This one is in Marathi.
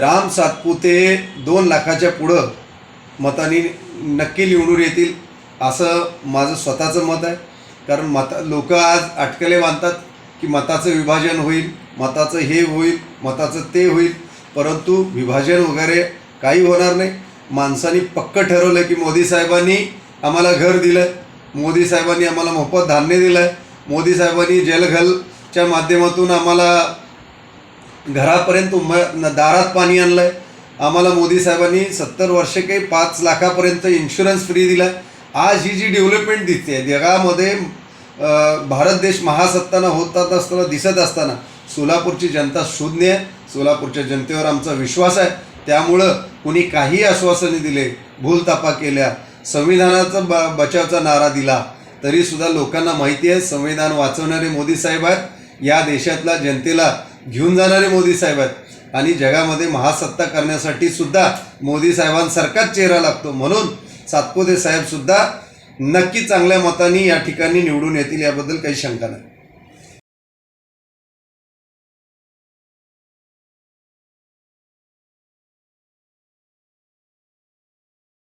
राम सातपुते दोन लाखाच्या पुढं मतांनी नक्की निवडून येतील असं माझं स्वतःचं मत आहे. कारण मता लोक आज अटकले मानतात की मताचं विभाजन होईल मताचं हे होईल मताचं ते होईल. परंतु विभाजन वगैरे काही होणार नाही. माणसांनी पक्क ठरवलं की मोदी साहेबांनी आम्हाला घर दिलं मोदी साहेबांनी आम्हाला मोफत धान्य दिलं मोदी साहेबांनी जलघलच्या माध्यमातून आम्हाला घरापर्यंत उम न- दारात पाणी आणलं आहे आम्हाला मोदी साहेबांनी सत्तर वर्ष काही पाच लाखापर्यंत इन्शुरन्स फ्री दिला. आहे आज ही जी डेव्हलपमेंट दिसते आहे जगामध्ये भारत देश महासत्ताना होतात असताना दिसत असताना सोलापूरची जनता शून्य आहे. सोलापूरच्या जनतेवर आमचा विश्वास आहे. त्यामुळं कुणी काही आश्वासने दिले भूलतापा केल्या संविधानाचा ब बचावचा नारा दिला तरीसुद्धा लोकांना माहिती आहे संविधान वाचवणारे मोदी साहेब आहेत. या देशातल्या जनतेला घेऊन जाणारे मोदी साहेब आहेत. आणि जगामध्ये महासत्ता करण्यासाठी सुद्धा मोदी साहेबांसारखाच चेहरा लागतो. म्हणून सातपुते साहेब सुद्धा नक्की चांगल्या मताने या ठिकाणी निवडून येतील याबद्दल काही शंका नाही.